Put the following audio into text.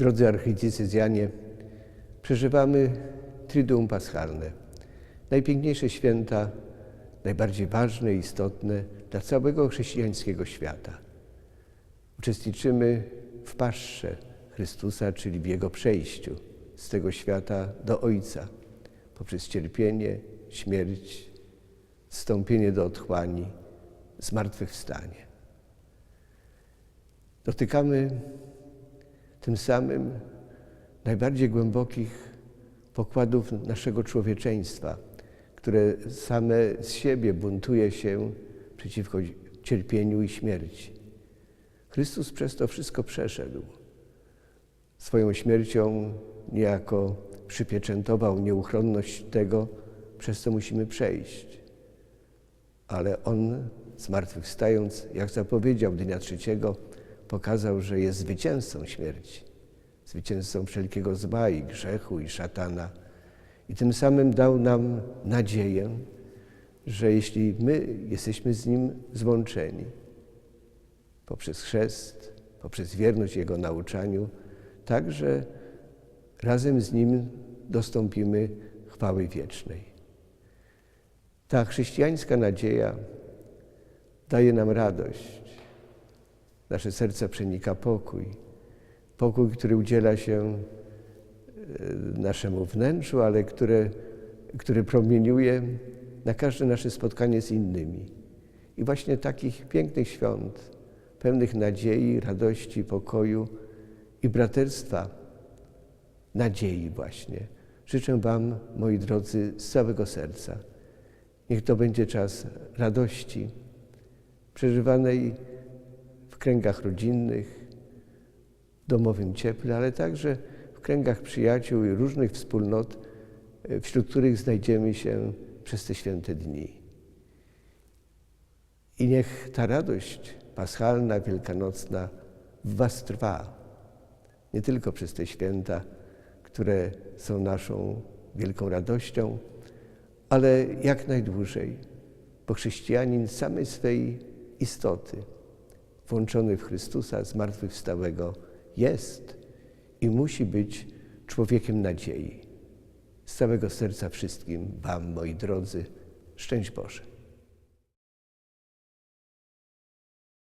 Drodzy archidiecezjanie, przeżywamy Triduum Paschalne. Najpiękniejsze święta, najbardziej ważne i istotne dla całego chrześcijańskiego świata. Uczestniczymy w Paszcze Chrystusa, czyli w Jego przejściu z tego świata do Ojca poprzez cierpienie, śmierć, wstąpienie do otchłani, zmartwychwstanie. Dotykamy tym samym najbardziej głębokich pokładów naszego człowieczeństwa, które same z siebie buntuje się przeciwko cierpieniu i śmierci. Chrystus przez to wszystko przeszedł. Swoją śmiercią niejako przypieczętował nieuchronność tego, przez co musimy przejść. Ale On, zmartwychwstając, jak zapowiedział dnia trzeciego, pokazał, że jest zwycięzcą śmierci, zwycięzcą wszelkiego zła i grzechu i szatana. I tym samym dał nam nadzieję, że jeśli my jesteśmy z Nim złączeni poprzez chrzest, poprzez wierność Jego nauczaniu, także razem z Nim dostąpimy chwały wiecznej. Ta chrześcijańska nadzieja daje nam radość. Nasze serca przenika pokój. Pokój, który udziela się e, naszemu wnętrzu, ale które, który promieniuje na każde nasze spotkanie z innymi. I właśnie takich pięknych świąt, pełnych nadziei, radości, pokoju i braterstwa, nadziei właśnie. Życzę Wam, moi drodzy, z całego serca. Niech to będzie czas radości, przeżywanej kręgach rodzinnych, domowym cieple, ale także w kręgach przyjaciół i różnych wspólnot, wśród których znajdziemy się przez te święte dni. I niech ta radość paschalna, wielkanocna w Was trwa, nie tylko przez te święta, które są naszą wielką radością, ale jak najdłużej, bo chrześcijanin samej swej istoty, włączony w Chrystusa zmartwychwstałego, jest i musi być człowiekiem nadziei. Z całego serca wszystkim Wam, moi drodzy, szczęść Boże.